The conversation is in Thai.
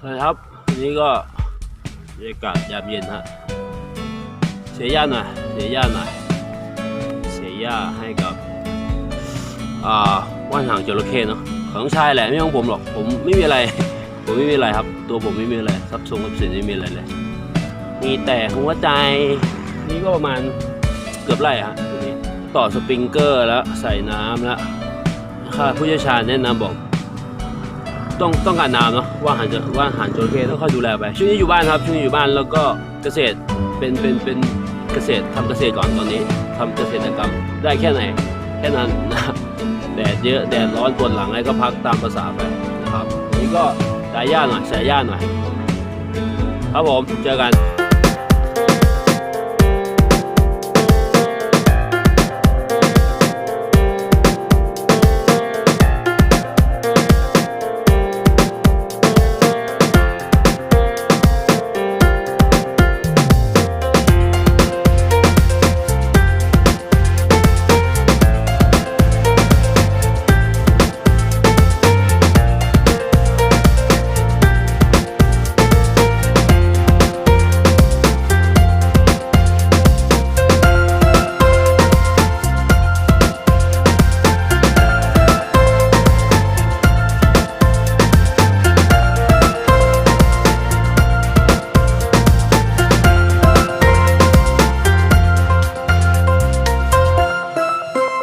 สวัสดีครับวันนี้ก็บรรยากาศยามเย็นฮะเสียหญ้าหน่อยเสียหญ้าหน่อยเสียหญ้าให้กับอ่าว่านหางจระเข้เนาะของชายแหละไม่ของผมหรอกผมไม่มีอะไร ผมไม่มีอะไรครับ ตัวผมไม่มีอะไรทรัพย์สมทรัพย์สินไม่มีอะไรเลยมีแต่หัวใจนี่ก็ประมาณเกือบไร่ฮะตัวนี้ต่อสปริงเกอร์แล้วใส่น้ำแล้วค่ะผู้เชี่ยวชาญแนะนำบอก ต้องต้องการน้ำเนาะว่าหันจะว่าหันจระเข้ต้องเข้าดูแลไปช่วงนี้อยู่บ้านครับช่วงนี้อยู่บ้านแล้วก็เกษตรเป็นเป็นเป็นเกษตรทำเกษตรก่อนตอนนี้ทำเกษตรกรรมได้แค่ไหน แค่นั้นนะแดดเยอะแดดร้อนปวดหลังอะไรก็พักตามภาษาไปนะครับวันนี้ก็สายย่าหน่อยสายย่าหน่อย ครับผมเจอกัน